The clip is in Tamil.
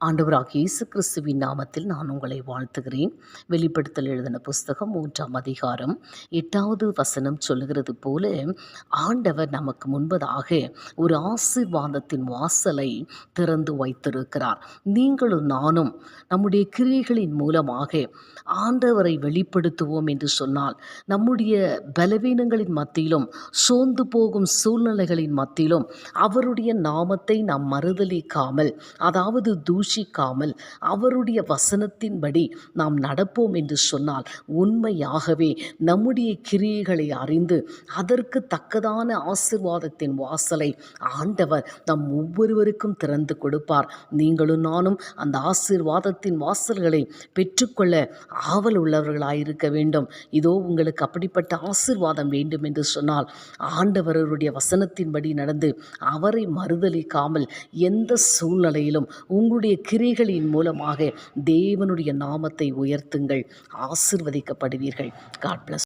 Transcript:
ஆண்டவராக இயேசு கிறிஸ்துவின் நாமத்தில் நான் உங்களை வாழ்த்துகிறேன். வெளிப்படுத்தல் எழுதின புஸ்தகம் மூன்றாம் அதிகாரம் எட்டாவது வசனம் சொல்லுகிறது போல ஆண்டவர் நமக்கு முன்பதாக ஒரு ஆசீர்வாதத்தின் வாசலை திறந்து வைத்திருக்கிறார். நீங்களும் நானும் நம்முடைய கிரியைகளின் மூலமாக ஆண்டவரை வெளிப்படுத்துவோம் என்று சொன்னால் நம்முடைய பலவீனங்களின் மத்தியிலும் சோர்ந்து போகும் சூழ்நிலைகளின் மத்தியிலும் அவருடைய நாமத்தை நாம் மறுதலிக்காமல் அதாவது தூஷ் தூஷிக்காமல் அவருடைய வசனத்தின்படி நாம் நடப்போம் என்று சொன்னால் உண்மையாகவே நம்முடைய கிரியைகளை அறிந்து அதற்கு தக்கதான ஆசிர்வாதத்தின் வாசலை ஆண்டவர் நம் ஒவ்வொருவருக்கும் திறந்து கொடுப்பார். நீங்களும் நானும் அந்த ஆசீர்வாதத்தின் வாசல்களை பெற்றுக்கொள்ள ஆவல் உள்ளவர்களாயிருக்க வேண்டும். இதோ உங்களுக்கு அப்படிப்பட்ட ஆசீர்வாதம் வேண்டும் என்று சொன்னால் ஆண்டவருடைய வசனத்தின்படி நடந்து அவரை மறுதலிக்காமல் எந்த சூழ்நிலையிலும் உங்களுடைய கிரிகளின் மூலமாக தேவனுடைய நாமத்தை உயர்த்துங்கள் ஆசிர்வதிக்கப்படுவீர்கள். God plus